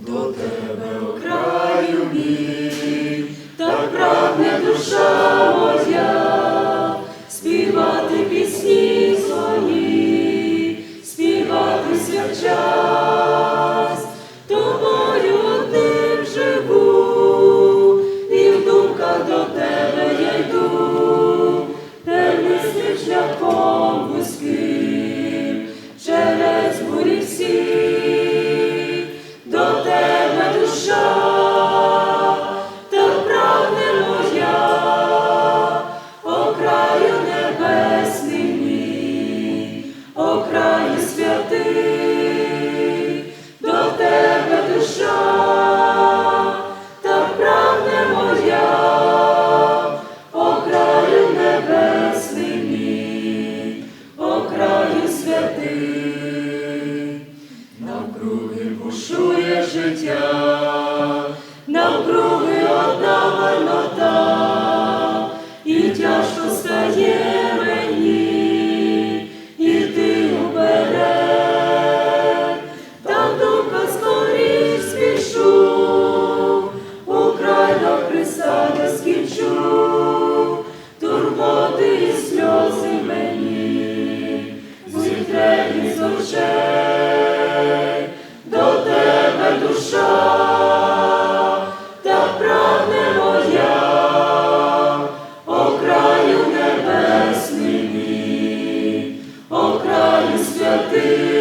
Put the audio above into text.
До тебе, о краю мій, так прагне душа. святий, до тебе душа, та прагне моя, о краю небесний мій, навкруги бушує життя. Jesus.